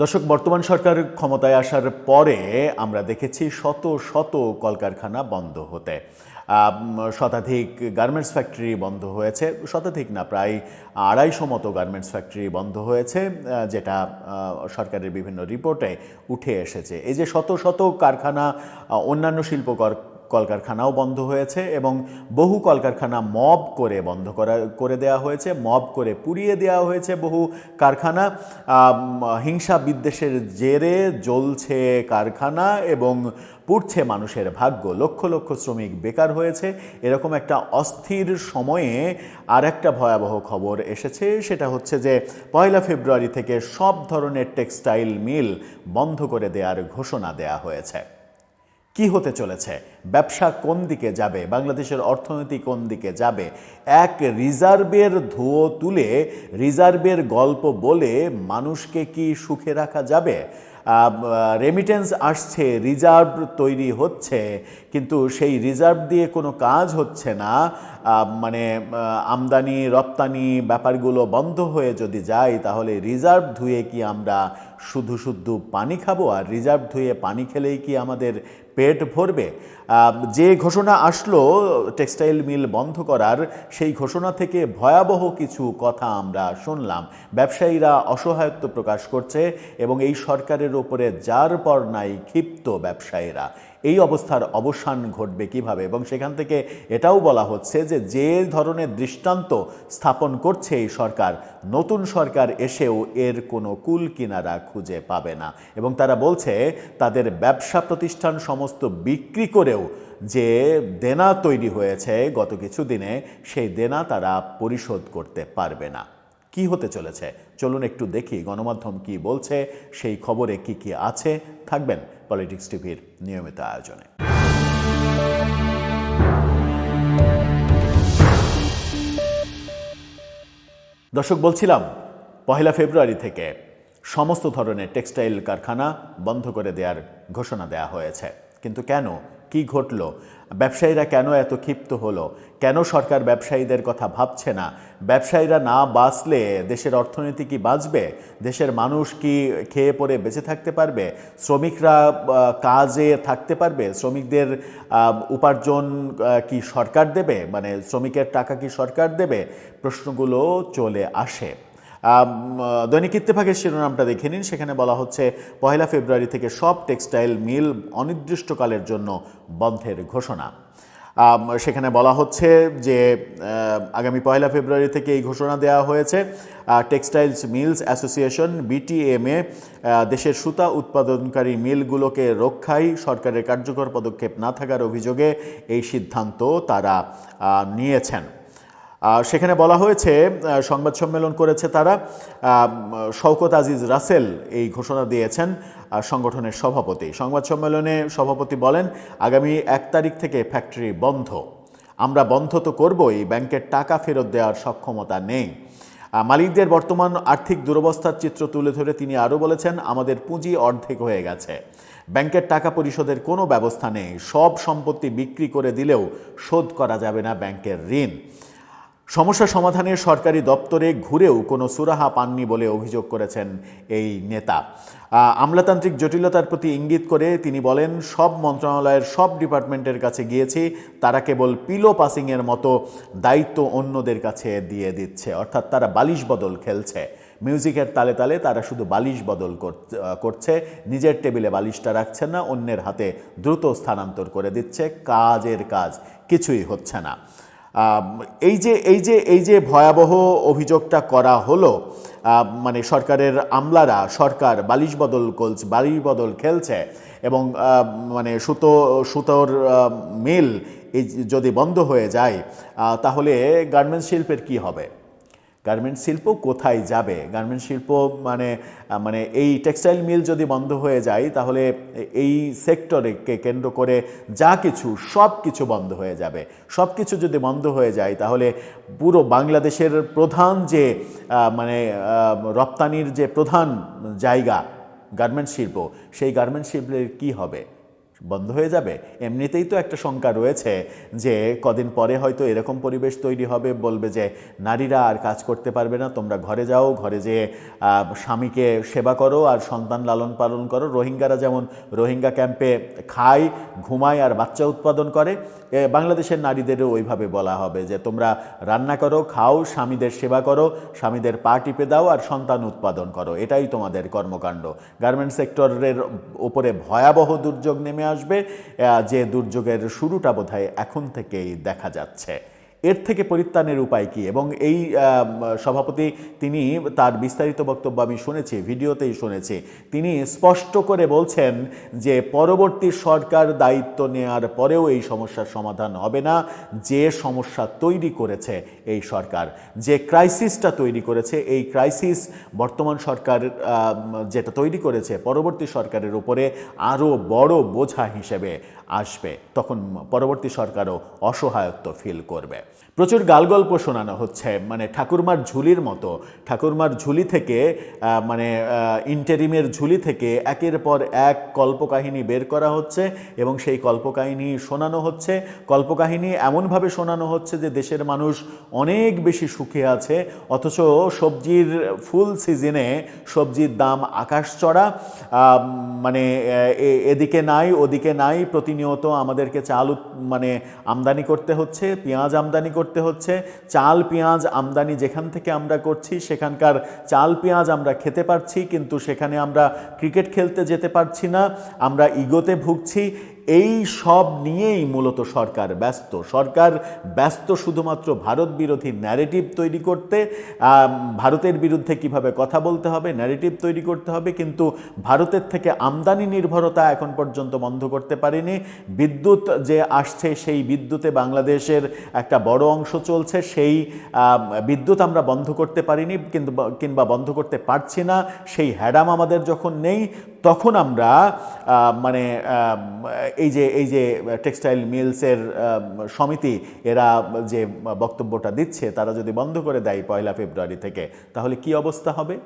দর্শক, বর্তমান সরকার ক্ষমতায় আসার পরে আমরা দেখেছি শত শত কলকারখানা বন্ধ হতে। শতাধিক গার্মেন্টস ফ্যাক্টরি বন্ধ হয়েছে। শতাধিক না, প্রায় আড়াইশো মতো গার্মেন্টস ফ্যাক্টরি বন্ধ হয়েছে যেটা সরকারের বিভিন্ন রিপোর্টে উঠে এসেছে। এই যে শত শত কারখানা অন্যান্য শিল্প কলকারখানাও বন্ধ হয়েছে এবং বহু কলকারখানা মব করে বন্ধ করা, করে দেওয়া হয়েছে, মব করে পুড়িয়ে দেওয়া হয়েছে বহু কারখানা। হিংসা বিদ্বেষের জেরে জ্বলছে কারখানা এবং পুড়ছে মানুষের ভাগ্য। লক্ষ লক্ষ শ্রমিক বেকার হয়েছে। এরকম একটা অস্থির সময়ে আর একটা ভয়াবহ খবর এসেছে, সেটা হচ্ছে যে পয়লা ফেব্রুয়ারি থেকে সব ধরনের টেক্সটাইল মিল বন্ধ করে দেওয়ার ঘোষণা দেয়া হয়েছে। কি হতে চলেছে? ব্যবসা কোন দিকে যাবে? বাংলাদেশের অর্থনীতি কোন দিকে যাবে? এক রিজার্ভের ধুয়ো তুলে রিজার্ভের গল্প বলে মানুষকে কি সুখে রাখা যাবে? রেমিটেন্স আসছে, রিজার্ভ তৈরি হচ্ছে, কিন্তু সেই রিজার্ভ দিয়ে কোনো কাজ হচ্ছে না। মানে আমদানি, রপ্তানি ব্যাপারগুলো বন্ধ হয়ে যদি যায়, তাহলে রিজার্ভ ধুয়ে কি আমরা শুধু শুধু পানি খাব আর রিজার্ভ ধুয়ে পানি খেলেই কি আমাদের পেট ভরবে? যে ঘোষণা আসলো, টেক্সটাইল মিল বন্ধ করার, সেই ঘোষণা থেকে ভয়াবহ কিছু কথা আমরা শুনলাম। ব্যবসায়ীরা অসহায়ত্ব প্রকাশ করছে এবং এই সরকারের ওপরে যার পর নাই ক্ষিপ্ত ব্যবসায়ীরা। এই অবস্থার অবসান ঘটবে কীভাবে? এবং সেখান থেকে এটাও বলা হচ্ছে যে যে ধরনের দৃষ্টান্ত স্থাপন করছে এই সরকার, নতুন সরকার এসেও এর কোনো কুল কিনারা খুঁজে পাবে না। এবং তারা বলছে, তাদের ব্যবসা প্রতিষ্ঠান সমস্ত বিক্রি করেও যে দেনা তৈরি হয়েছে গত কিছু দিনে, সেই দেনা তারা পরিশোধ করতে পারবে না। কি হতে চলেছে? চলুন একটু দেখি, গণমাধ্যম কি বলছে, সেই খবরে কি কি আছে, থাকবেন পলিটিক্স টিভির নিয়মিত আয়োজনে। দর্শক, বলছিলাম, পহেলা ফেব্রুয়ারি থেকে সমস্ত ধরনের টেক্সটাইল কারখানা বন্ধ করে দেওয়ার ঘোষণা দেয়া হয়েছে। কিন্তু কেন? কি ঘটলো? ব্যবসায়ীরা কেন এত ক্ষিপ্ত হলো? কেন সরকার ব্যবসায়ীদের কথা ভাবছে না? ব্যবসায়ীরা না বাঁচলে দেশের অর্থনীতি কি বাঁচবে? দেশের মানুষ কি খেয়ে পরে বেঁচে থাকতে পারবে? শ্রমিকরা কাজে থাকতে পারবে? শ্রমিকদের উপার্জন কি সরকার দেবে? মানে শ্রমিকের টাকা কি সরকার দেবে? প্রশ্নগুলো চলে আসে। দৈনিক ইত্তেফাকের শিরোনামটা দেখে নিন। সেখানে বলা হচ্ছে, পহেলা ফেব্রুয়ারি থেকে সব টেক্সটাইল মিল অনির্দিষ্টকালের জন্য বন্ধের ঘোষণা। সেখানে বলা হচ্ছে যে আগামী পয়লা ফেব্রুয়ারি থেকে এই ঘোষণা দেওয়া হয়েছে। টেক্সটাইলস মিলস অ্যাসোসিয়েশন, বিটিএমএ দেশের সুতা উৎপাদনকারী মিলগুলোকে রক্ষায় সরকারের কার্যকর পদক্ষেপ না থাকার অভিযোগে এই সিদ্ধান্ত তারা নিয়েছেন। সেখানে বলা হয়েছে সংবাদ সম্মেলন করেছে তারা শওকত আজিজ রাসেল এই ঘোষণা দিয়েছেন সংগঠনের সভাপতি। সংবাদ সম্মেলনে সভাপতি বলেন, আগামী এক তারিখ থেকে ফ্যাক্টরি বন্ধ। আমরা বন্ধ তো করবই, ব্যাংকের টাকা ফেরত দেওয়ার সক্ষমতা নেই। মালিকদের বর্তমান আর্থিক দুরবস্থার চিত্র তুলে ধরে তিনি আরও বলেছেন, আমাদের পুঁজি অর্ধেক হয়ে গেছে। ব্যাংকের টাকা পরিশোধের কোনো ব্যবস্থা নেই। সব সম্পত্তি বিক্রি করে দিলেও শোধ করা যাবে না ব্যাংকের ঋণ। সমস্যা সমাধানের সরকারি দপ্তরে ঘুরেও কোনো সুরাহা পাননি বলে অভিযোগ করেছেন এই নেতা। আমলাতান্ত্রিক জটিলতার প্রতি ইঙ্গিত করে তিনি বলেন, সব মন্ত্রণালয়ের সব ডিপার্টমেন্টের কাছে গিয়েছি, তারা কেবল পিলো পাসিংয়ের মতো দায়িত্ব অন্যদের কাছে দিয়ে দিচ্ছে, অর্থাৎ তারা বালিশ বদল খেলছে। মিউজিকের তালে তালে তারা শুধু বালিশ বদল কর- করছে, নিজের টেবিলে বালিশটা রাখছে না, অন্যের হাতে দ্রুত স্থানান্তর করে দিচ্ছে, কাজের কাজ কিছুই হচ্ছে না। এই যে এই যে এই যে ভয়াবহ অভিযোগটা করা হলো মানে সরকারের আমলারা, সরকার বালিশ বদল করছে বালিশ বদল খেলছে এবং মানে সুতো, সুতোর মেল এই যদি বন্ধ হয়ে যায় তাহলে গার্মেন্টস শিল্পের কি হবে? গার্মেন্ট শিল্প কোথায় যাবে? গার্মেন্ট শিল্প মানে মানে এই টেক্সটাইল মিল যদি বন্ধ হয়ে যায়, তাহলে এই সেক্টরকে কেন্দ্র করে যা কিছু, সব কিছু বন্ধ হয়ে যাবে। সব কিছু যদি বন্ধ হয়ে যায়, তাহলে পুরো বাংলাদেশের প্রধান যে মানে রপ্তানির যে প্রধান জায়গা গার্মেন্ট শিল্প, সেই গার্মেন্ট শিল্পের কি হবে? বন্ধ হয়ে যাবে। এমনিতেই তো একটা শঙ্কা রয়েছে যে কদিন পরে হয়তো এরকম পরিবেশ তৈরি হবে, বলবে যে নারীরা আর কাজ করতে পারবে না, তোমরা ঘরে যাও, ঘরে যেয়ে স্বামীকে সেবা করো আর সন্তান লালন পালন করো। রোহিঙ্গারা যেমন রোহিঙ্গা ক্যাম্পে খায়, ঘুমায় আর বাচ্চা উৎপাদন করে বাংলাদেশের নারীদেরও ওইভাবে বলা হবে যে তোমরা রান্না করো, খাও, স্বামীদের সেবা করো, স্বামীদের পা টিপে দাও আর সন্তান উৎপাদন করো। এটাই তোমাদের কর্মকাণ্ড। গার্মেন্টস সেক্টরের ওপরে ভয়াবহ দুর্যোগ নেমে আসবে। যে দুর্যোগের শুরুটা বোধহয় এখন থেকেই দেখা যাচ্ছে। এর থেকে পরিত্রাণের উপায় কি? এবং এই সভাপতি তিনি তার বিস্তারিত বক্তব্য আমি শুনেছি, ভিডিওতেই শুনেছি। তিনি স্পষ্ট করে বলছেন যে পরবর্তী সরকার দায়িত্ব নেওয়ার পরেও এই সমস্যার সমাধান হবে না। যে সমস্যা তৈরি করেছে এই সরকার, যে ক্রাইসিসটা তৈরি করেছে, এই ক্রাইসিস বর্তমান সরকার যেটা তৈরি করেছে, পরবর্তী সরকারের উপরে আরও বড় বোঝা হিসেবে আসবে। তখন পরবর্তী সরকারও অসহায়ত্ব ফিল করবে। প্রচুর গালগল্প শোনানো হচ্ছে মানে ঠাকুরমার ঝুলির মতো। ঠাকুরমার ঝুলি থেকে মানে ইন্টারিমের ঝুলি থেকে একের পর এক কল্পকাহিনী বের করা হচ্ছে এবং সেই কল্পকাহিনী শোনানো হচ্ছে। কল্পকাহিনী এমনভাবে শোনানো হচ্ছে যে দেশের মানুষ অনেক বেশি সুখে আছে, অথচ সবজির ফুল সিজনে সবজির দাম আকাশ চড়া মানে এদিকে নাই, ওদিকে নাই, প্রতিনিয়ত আমাদেরকে চাল মানে আমদানি করতে হচ্ছে, পেঁয়াজ আমদানি করতে হচ্ছে। চাল, পেঁয়াজ আমদানি যেখান থেকে আমরা করছি, সেখানকার চাল, পেঁয়াজ আমরা খেতে পারছি, কিন্তু সেখানে আমরা ক্রিকেট খেলতে যেতে পারছি না। আমরা ইগোতে ভুগছি। এই সব নিয়েই মূলত সরকার ব্যস্ত। সরকার ব্যস্ত শুধুমাত্র ভারত বিরোধী ন্যারেটিভ তৈরি করতে ভারতের বিরুদ্ধে কীভাবে কথা বলতে হবে ন্যারেটিভ তৈরি করতে হবে, কিন্তু ভারতের থেকে আমদানি নির্ভরতা এখন পর্যন্ত বন্ধ করতে পারেনি। বিদ্যুৎ যে আসছে, সেই বিদ্যুতে বাংলাদেশের একটা বড় অংশ চলছে, সেই বিদ্যুৎ আমরা বন্ধ করতে পারিনি, কিন্তু কিংবা বন্ধ করতে পারছি না। সেই হ্যাডাম আমাদের যখন নেই তখন আমরা মানে এই যে এই যে টেক্সটাইল মিলসের সমিতি, এরা যে বক্তব্যটা দিচ্ছে, তারা যদি বন্ধ করে দেয় পয়লা ফেব্রুয়ারি থেকে, তাহলে কি অবস্থা হবে?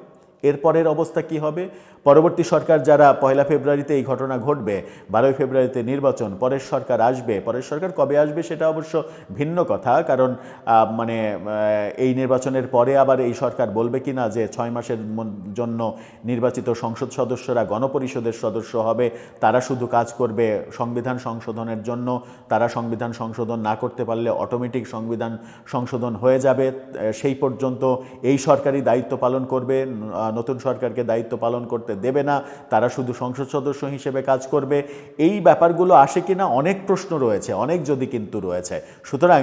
এরপরের অবস্থা কি হবে? পরবর্তী সরকার যারা পয়লা ফেব্রুয়ারিতে এই ঘটনা ঘটবে, বারোই ফেব্রুয়ারিতে নির্বাচন, পরের সরকার আসবে। পরের সরকার কবে আসবে সেটা অবশ্য ভিন্ন কথা, কারণ মানে এই নির্বাচনের পরে আবার এই সরকার বলবে কি না যে ছয় মাসের জন্য নির্বাচিত সংসদ সদস্যরা গণপরিষদের সদস্য হবে, তারা শুধু কাজ করবে সংবিধান সংশোধনের জন্য, তারা সংবিধান সংশোধন না করতে পারলে অটোমেটিক সংবিধান সংশোধন হয়ে যাবে। সেই পর্যন্ত এই সরকারি দায়িত্ব পালন করবে নতুন সরকারকে দায়িত্ব পালন করতে দেবে না, তারা শুধু সংসদ সদস্য হিসেবে কাজ করবে। এই ব্যাপারগুলো আসে কিনা অনেক প্রশ্ন রয়েছে, অনেক যদি কিন্তু রয়েছে। সুতরাং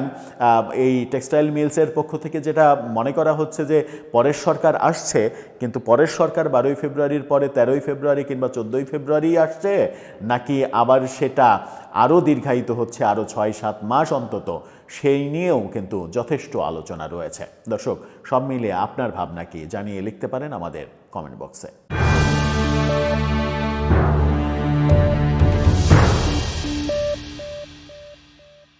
এই টেক্সটাইল মিলসের পক্ষ থেকে যেটা মনে করা হচ্ছে যে পরের সরকার আসছে কিন্তু পরের সরকার বারোই ফেব্রুয়ারির পরে তেরোই ফেব্রুয়ারি কিংবা চোদ্দোই ফেব্রুয়ারি আসছে, নাকি আবার সেটা আরও দীর্ঘায়িত হচ্ছে আরও ছয় সাত মাস অন্তত? সেই নিয়েও কিন্তু যথেষ্ট আলোচনা রয়েছে। দর্শক, সব মিলে আপনার ভাবনা কি? জানিয়ে লিখতে পারেন আমাদের কমেন্ট বক্সে।